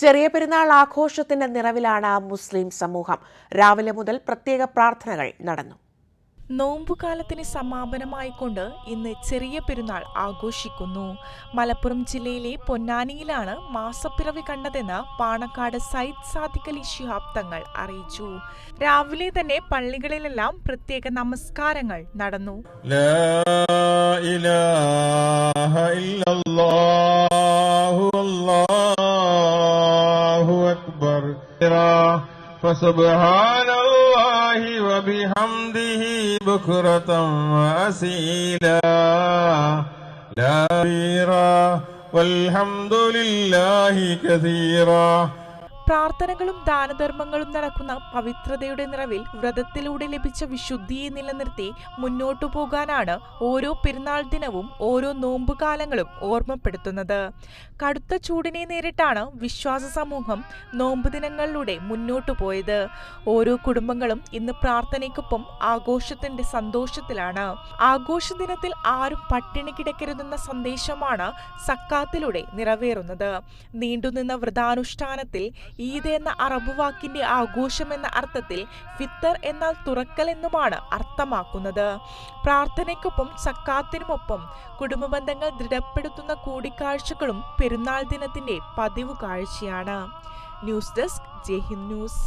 ചെറിയ പെരുന്നാൾ ആഘോഷത്തിന്റെ നിറവിലാണ് മുസ്ലിം സമൂഹം. രാവിലെ മുതൽ പ്രത്യേക പ്രാർത്ഥനകൾ നടന്നു. നോമ്പുകാലത്തിന് സമാപനമായിക്കൊണ്ട് ഇന്ന് ചെറിയ പെരുന്നാൾ ആഘോഷിക്കുന്നു. മലപ്പുറം ജില്ലയിലെ പൊന്നാനിയിലാണ് മാസപ്പിറവി കണ്ടതെന്ന് പാണക്കാട് സയ്യിദ് സാദിഖ് അലി ശിഹാബ് തങ്ങൾ അറിയിച്ചു. രാവിലെ തന്നെ പള്ളികളിലെല്ലാം പ്രത്യേക നമസ്കാരങ്ങൾ നടന്നു. لا أكبر فسبحان الله وبحمده بكرة وأسيلا. لا والحمد لله كثيرا. പ്രാർത്ഥനകളും ദാനധർമ്മങ്ങളും നടക്കുന്ന പവിത്രതയുടെ നിറവിൽ വ്രതത്തിലൂടെ ലഭിച്ച വിശുദ്ധിയെ നിലനിർത്തി മുന്നോട്ടു പോകാനാണ് ഓരോ പെരുന്നാൾ ദിനവും ഓരോ നോമ്പുകാലങ്ങളും ഓർമ്മപ്പെടുത്തുന്നത്. കടുത്ത ചൂടിനെ നേരിട്ടാണ് വിശ്വാസ സമൂഹം നോമ്പ് ദിനങ്ങളിലൂടെ മുന്നോട്ടു പോയത്. ഓരോ കുടുംബങ്ങളും ഇന്ന് പ്രാർത്ഥനയ്ക്കൊപ്പം ആഘോഷത്തിന്റെ സന്തോഷത്തിലാണ്. ആഘോഷ ദിനത്തിൽ ആരും പട്ടിണി കിടക്കരുതെന്ന സന്ദേശമാണ് സക്കാത്തിലൂടെ നിറവേറുന്നത്. നീണ്ടുനിന്ന വ്രതാനുഷ്ഠാനത്തിൽ ഈദ് എന്ന അറബ് വാക്കിന്റെ ആഘോഷം എന്ന അർത്ഥത്തിൽ ഫിത്തർ എന്നാൽ തുറക്കൽ എന്നുമാണ് അർത്ഥമാക്കുന്നത്. പ്രാർത്ഥനയ്ക്കൊപ്പം സക്കാത്തിനുമൊപ്പം കുടുംബ ബന്ധങ്ങൾ ദൃഢപ്പെടുത്തുന്ന കൂടിക്കാഴ്ചകളും പെരുന്നാൾ ദിനത്തിന്റെ പതിവ് കാഴ്ചയാണ് ന്യൂസ് ഡെസ്ക് ജയ്ഹിന്ദ് ന്യൂസ്.